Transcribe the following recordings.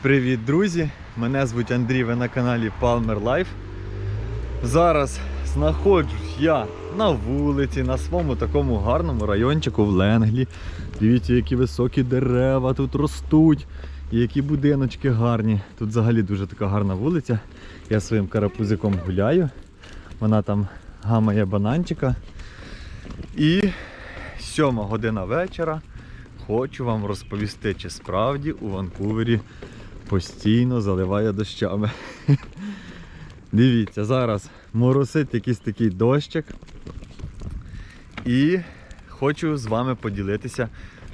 Привіт, друзі! Мене звуть Андрій, ви на каналі Palmer Life. Зараз знаходжусь я на вулиці, на своєму такому гарному райончику в Ленглі. Дивіться, які високі дерева тут ростуть, і які будиночки гарні. Тут взагалі дуже така гарна вулиця. Я своїм карапузиком гуляю. Вона там гамає бананчика. І сьома година вечора. Хочу вам розповісти, чи справді у Ванкувері постійно заливає дощами. Дивіться, зараз моросить якийсь такий дощик. І хочу з вами поділитися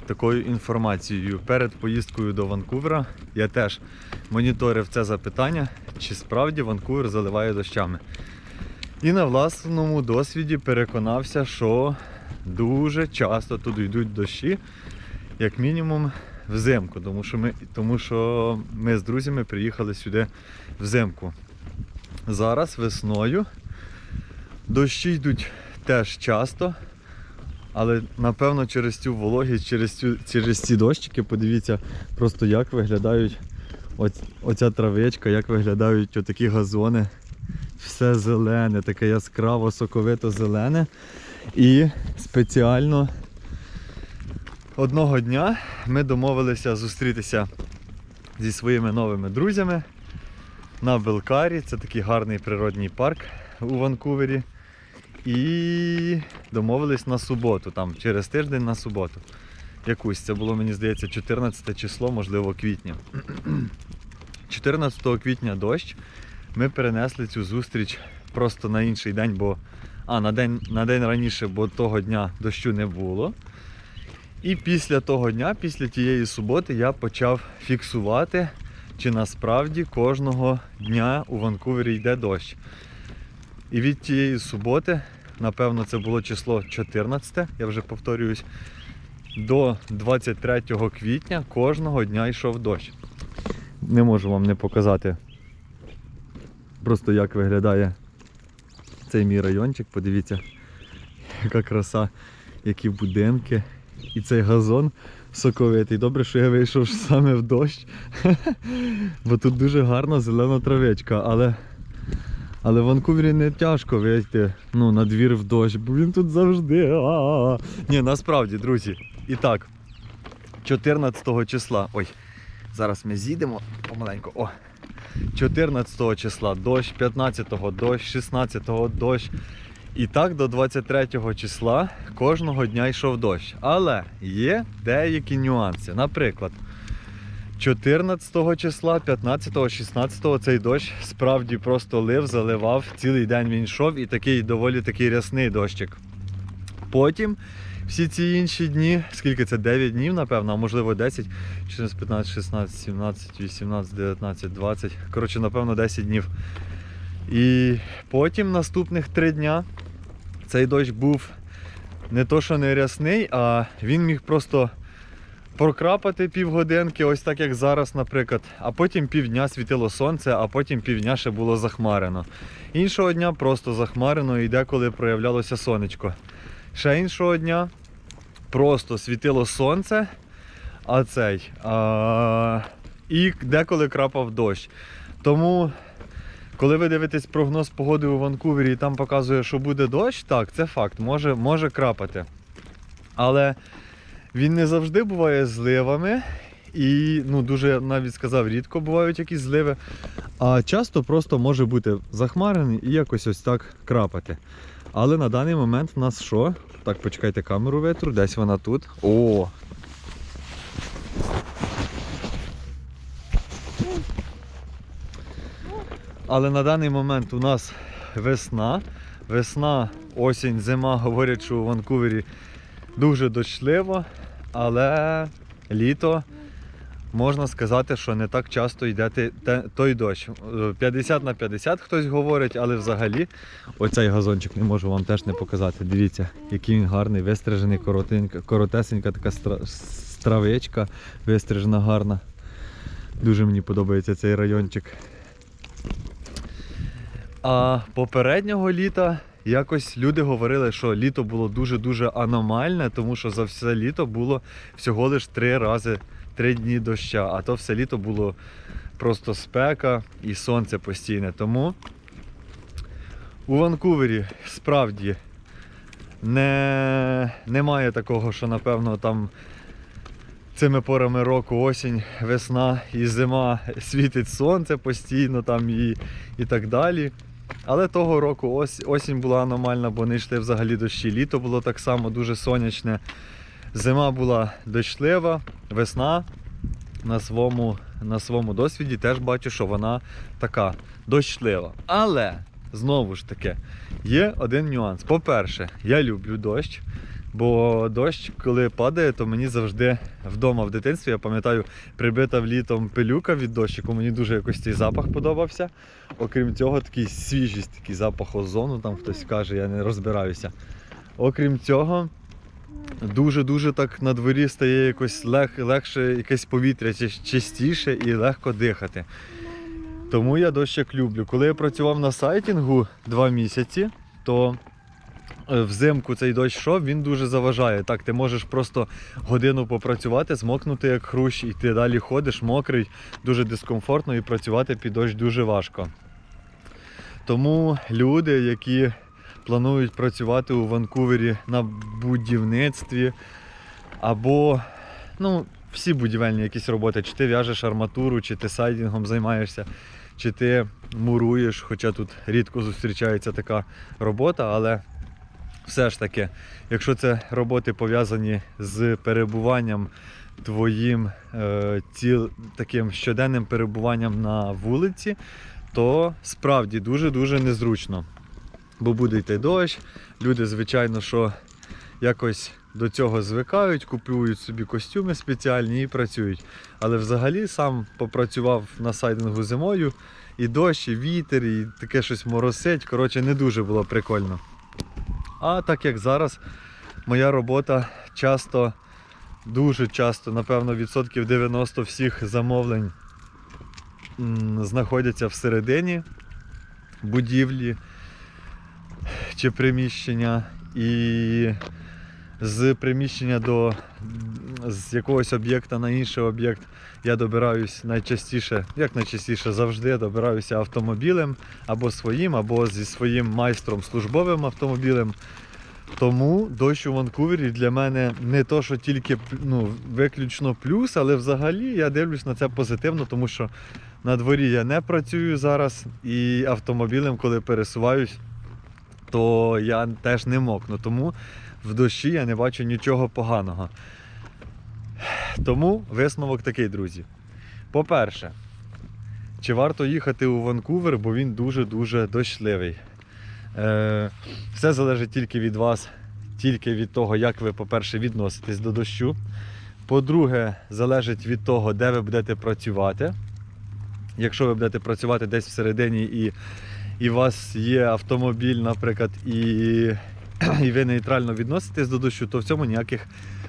такою інформацією. Перед поїздкою до Ванкувера я теж моніторив це запитання, чи справді Ванкувер заливає дощами. І на власному досвіді переконався, що дуже часто тут йдуть дощі, як мінімум взимку, тому що ми, тому що ми з друзями приїхали сюди взимку. Зараз весною дощі йдуть теж часто, але напевно через цю вологість, через, цю, через ці дощики, подивіться просто як виглядають оць, оця травичка, як виглядають отакі газони. Все зелене, таке яскраво, соковито зелене. І спеціально одного дня ми домовилися зустрітися зі своїми новими друзями на Белкарі. Це такий гарний природній парк у Ванкувері. І домовились на суботу, там через тиждень на суботу. Якусь це було, мені здається, 14 число, можливо, квітня. 14 квітня дощ. Ми перенесли цю зустріч просто на інший день, бо а, на день, на день раніше, бо того дня дощу не було. І після того дня, після тієї суботи, я почав фіксувати, чи насправді кожного дня у Ванкувері йде дощ. І від тієї суботи, напевно, це було число 14, я вже повторююсь, до 23 квітня кожного дня йшов дощ. Не можу вам не показати просто як виглядає цей мій райончик. Подивіться, яка краса, які будинки. І цей газон соковитий. Добре, що я вийшов саме в дощ. Бо тут дуже гарна зелена травичка, але. Але в Ванкувері не тяжко вийти ну, на двір в дощ, бо він тут завжди. А-а-а. Ні, насправді, друзі. І так, 14 числа. Ой, зараз ми з'їдемо помаленьку. О. 14 числа дощ, 15-го дощ, 16-го дощ. І так до 23 числа кожного дня йшов дощ. Але є деякі нюанси. Наприклад, 14 числа, 15, 16 цей дощ справді просто лив, заливав, цілий день він йшов і такий доволі такий рясний дощик. Потім всі ці інші дні, скільки це 9 днів, напевно, а можливо 10, 14, 15, 16, 17, 18, 19, 20. Коротше, напевно, 10 днів. І потім наступних 3 дня цей дощ був не то, що не рясний, а він міг просто прокрапати півгодинки, ось так як зараз, наприклад. А потім півдня світило сонце, а потім півдня ще було захмарено. Іншого дня просто захмарено і деколи проявлялося сонечко. Ще іншого дня просто світило сонце, а цей. А, і деколи крапав дощ. Тому, коли ви дивитесь прогноз погоди у Ванкувері і там показує, що буде дощ, так, це факт, може, може крапати. Але він не завжди буває зливами. І ну, дуже навіть сказав, рідко бувають якісь зливи. А часто просто може бути захмарений і якось ось так крапати. Але на даний момент в нас що? Так, почекайте камеру витру, десь вона тут. О! Але на даний момент у нас весна. Весна, осінь, зима говорять, що у Ванкувері дуже дощливо, але літо можна сказати, що не так часто йде той дощ. Е, 50 на 50 хтось говорить, але взагалі оцей газончик не можу вам теж не показати. Дивіться, який він гарний, вистрижений, коротесенька така стравичка, вистрижена гарна. Дуже мені подобається цей райончик. А попереднього літа якось люди говорили, що літо було дуже-дуже аномальне, тому що за все літо було всього лиш три рази 3 дні доща, а то все літо було просто спека і сонце постійне. Тому у Ванкувері справді не, немає такого, що напевно там цими порами року осінь, весна і зима світить сонце постійно там і, і так далі. Але того року ось, осінь була аномальна, бо не йшли взагалі дощі. Літо було так само дуже сонячне. Зима була дощлива, весна на своєму, на своєму досвіді теж бачу, що вона така дощлива. Але знову ж таки, є один нюанс. По-перше, я люблю дощ. Бо дощ, коли падає, то мені завжди вдома в дитинстві, я пам'ятаю, прибита влітом пилюка від дощику, мені дуже якось цей запах подобався. Окрім цього, такий свіжість, такий запах озону, там хтось каже, я не розбираюся. Окрім цього, дуже-дуже так на дворі стає якось лег, легше якесь повітря, чистіше і легко дихати. Тому я дощик люблю. Коли я працював на сайтінгу два місяці, то взимку цей дощ йшов, він дуже заважає. Так, ти можеш просто годину попрацювати, змокнути як хрущ, і ти далі ходиш мокрий, дуже дискомфортно і працювати під дощ дуже важко. Тому люди, які планують працювати у Ванкувері на будівництві або ну, всі будівельні якісь роботи, чи ти в'яжеш арматуру, чи ти сайдінгом займаєшся, чи ти муруєш, хоча тут рідко зустрічається така робота, але все ж таки, якщо це роботи пов'язані з перебуванням твоїм е, ціл, таким щоденним перебуванням на вулиці, то справді дуже-дуже незручно. Бо буде йти дощ, люди, звичайно, що якось до цього звикають, купують собі костюми спеціальні і працюють. Але взагалі сам попрацював на сайдингу зимою, і дощ, і вітер, і таке щось моросить. Коротше, не дуже було прикольно. А так як зараз моя робота часто, дуже часто, напевно, відсотків 90 всіх замовлень знаходяться всередині будівлі чи приміщення. І з приміщення до з якогось об'єкта на інший об'єкт я добираюсь найчастіше, як найчастіше завжди добираюся автомобілем або своїм, або зі своїм майстром службовим автомобілем. Тому дощ у Ванкувері для мене не то, що тільки ну, виключно плюс, але взагалі я дивлюсь на це позитивно, тому що на дворі я не працюю зараз і автомобілем, коли пересуваюсь, то я теж не мокну. Тому в дощі я не бачу нічого поганого. Тому висновок такий, друзі. По-перше, чи варто їхати у Ванкувер, бо він дуже-дуже дощливий. Е, все залежить тільки від вас, тільки від того, як ви, по-перше, відноситесь до дощу. По-друге, залежить від того, де ви будете працювати. Якщо ви будете працювати десь всередині і, і у вас є автомобіль, наприклад, і, і ви нейтрально відноситесь до дощу, то в цьому ніяких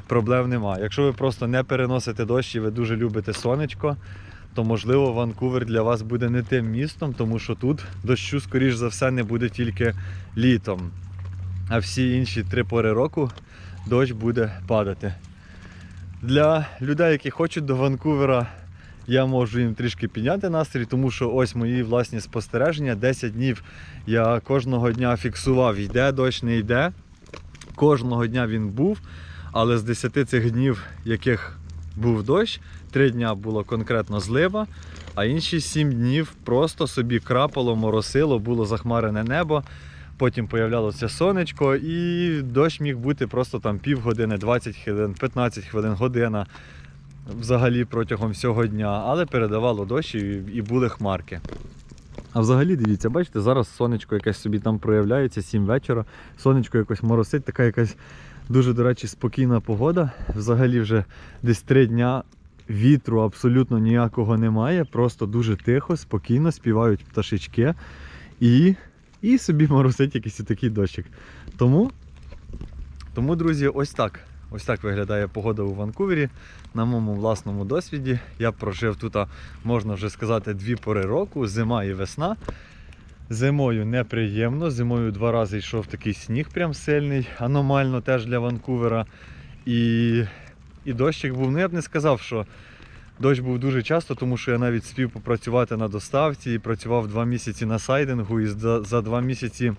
проблем немає. Якщо ви просто не переносите дощ і ви дуже любите сонечко, то можливо Ванкувер для вас буде не тим містом, тому що тут дощу, скоріш за все, не буде тільки літом. А всі інші три пори року дощ буде падати. Для людей, які хочуть до Ванкувера, я можу їм трішки підняти настрій, тому що ось мої власні спостереження. 10 днів я кожного дня фіксував, йде дощ, не йде. Кожного дня він був, але з 10 цих днів, яких був дощ, 3 дня було конкретно злива, а інші 7 днів просто собі крапало, моросило, було захмарене небо. Потім появлялося сонечко, і дощ міг бути просто там півгодини, 20 хвилин, 15 хвилин, година взагалі протягом всього дня, але передавало дощ і, були хмарки. А взагалі, дивіться, бачите, зараз сонечко якесь собі там проявляється, 7 вечора. Сонечко якось моросить, така якась дуже, до речі, спокійна погода. Взагалі вже десь 3 дня вітру абсолютно ніякого немає, просто дуже тихо, спокійно співають пташечки і, і собі моросить якийсь такий дощик. Тому, тому, друзі, ось так. Ось так виглядає погода у Ванкувері. На моєму власному досвіді. Я прожив тут, можна вже сказати, дві пори року, зима і весна. Зимою неприємно, зимою два рази йшов такий сніг прям сильний, аномально теж для Ванкувера. І, і дощик був. Ну я б не сказав, що Дощ був дуже часто, тому що я навіть спів попрацювати на доставці і працював два місяці на сайдингу. І за, за два місяці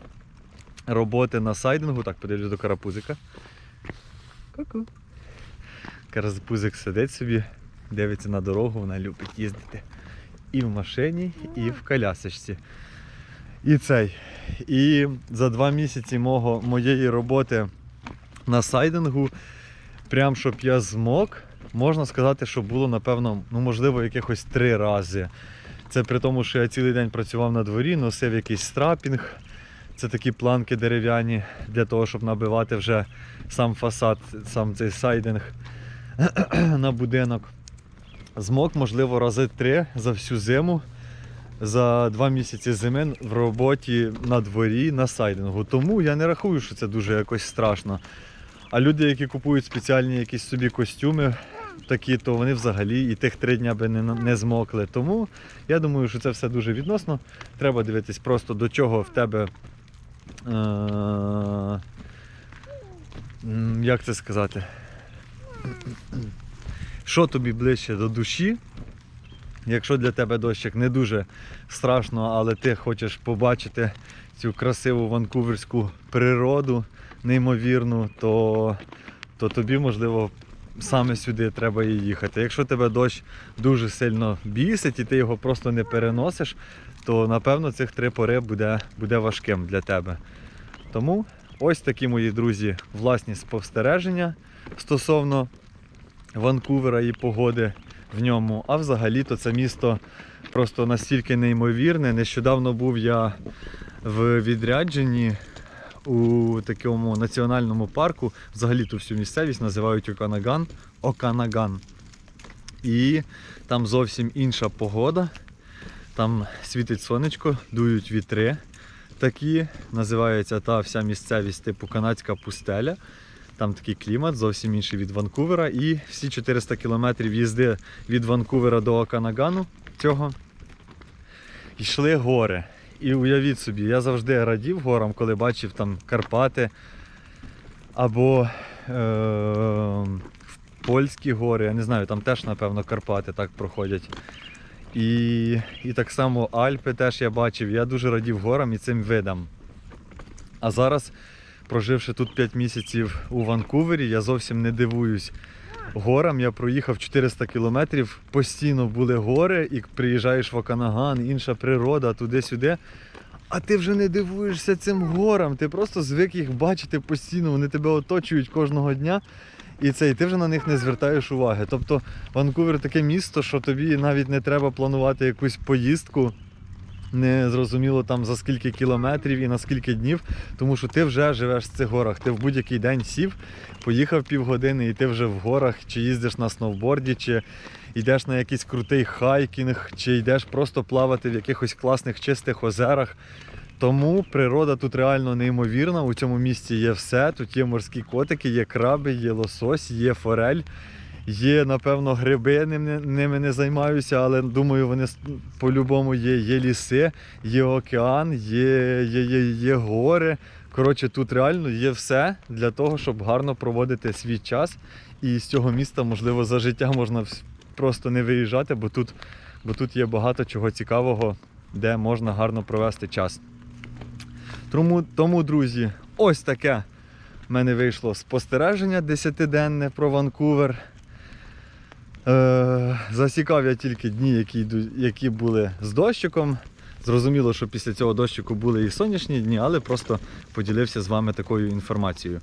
роботи на сайдингу, так, подивлюсь до карапузика. Ку-ку. Карапузик сидить собі, дивиться на дорогу, вона любить їздити. І в машині, і в колясочці. І цей. І за два місяці мого, моєї роботи на сайдингу, прям щоб я змог, можна сказати, що було, напевно, ну, можливо, якихось три рази. Це при тому, що я цілий день працював на дворі, носив якийсь страпінг. Це такі планки дерев'яні для того, щоб набивати вже сам фасад, сам цей сайдинг на будинок. Змог, можливо, рази три за всю зиму, за два місяці зими в роботі на дворі на сайдингу. Тому я не рахую, що це дуже якось страшно. А люди, які купують спеціальні якісь собі костюми, такі, то вони взагалі і тих три дня би не, не змокли. Тому я думаю, що це все дуже відносно. Треба дивитись просто до чого в тебе. Е- як це сказати? Що тобі ближче до душі? Якщо для тебе дощик не дуже страшно, але ти хочеш побачити цю красиву ванкуверську природу, неймовірну, то, то тобі, можливо, саме сюди треба і їхати. Якщо тебе дощ дуже сильно бісить і ти його просто не переносиш, то напевно цих три пори буде, буде важким для тебе. Тому ось такі мої друзі, власні спостереження стосовно Ванкувера і погоди в ньому. А взагалі-то це місто просто настільки неймовірне. Нещодавно був я в відрядженні у такому національному парку. Взагалі ту всю місцевість називають Оканаган. Оканаган. І там зовсім інша погода. Там світить сонечко, дують вітри такі. Називається та вся місцевість типу канадська пустеля. Там такий клімат, зовсім інший від Ванкувера. І всі 400 кілометрів їзди від Ванкувера до Оканагану цього йшли гори. І уявіть собі, я завжди радів горам, коли бачив там Карпати або е- польські гори. Я не знаю, там теж, напевно, Карпати так проходять. І, і так само Альпи теж я бачив. Я дуже радів горам і цим видам. А зараз, проживши тут 5 місяців у Ванкувері, я зовсім не дивуюсь горам. Я проїхав 400 кілометрів, постійно були гори, і приїжджаєш в Оканаган, інша природа, туди-сюди. А ти вже не дивуєшся цим горам, ти просто звик їх бачити постійно, вони тебе оточують кожного дня. І це, і ти вже на них не звертаєш уваги. Тобто Ванкувер таке місто, що тобі навіть не треба планувати якусь поїздку, не зрозуміло там за скільки кілометрів і на скільки днів, тому що ти вже живеш в цих горах. Ти в будь-який день сів, поїхав півгодини, і ти вже в горах, чи їздиш на сноуборді, чи йдеш на якийсь крутий хайкінг, чи йдеш просто плавати в якихось класних чистих озерах. Тому природа тут реально неймовірна. У цьому місті є все. Тут є морські котики, є краби, є лосось, є форель. Є, напевно, гриби, ними, не займаюся, але думаю, вони по-любому є. Є ліси, є океан, є, є, є, є гори. Коротше, тут реально є все для того, щоб гарно проводити свій час. І з цього міста, можливо, за життя можна просто не виїжджати, бо тут, бо тут є багато чого цікавого, де можна гарно провести час. Тому, тому, друзі, ось таке в мене вийшло спостереження 10-денне про Ванкувер. Е, засікав я тільки дні, які, які були з дощиком. Зрозуміло, що після цього дощику були і сонячні дні, але просто поділився з вами такою інформацією.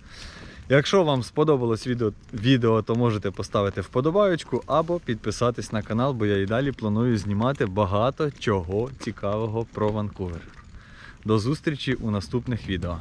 Якщо вам сподобалось відео, відео, то можете поставити вподобайочку або підписатись на канал, бо я і далі планую знімати багато чого цікавого про Ванкувер. До зустрічі у наступних відео.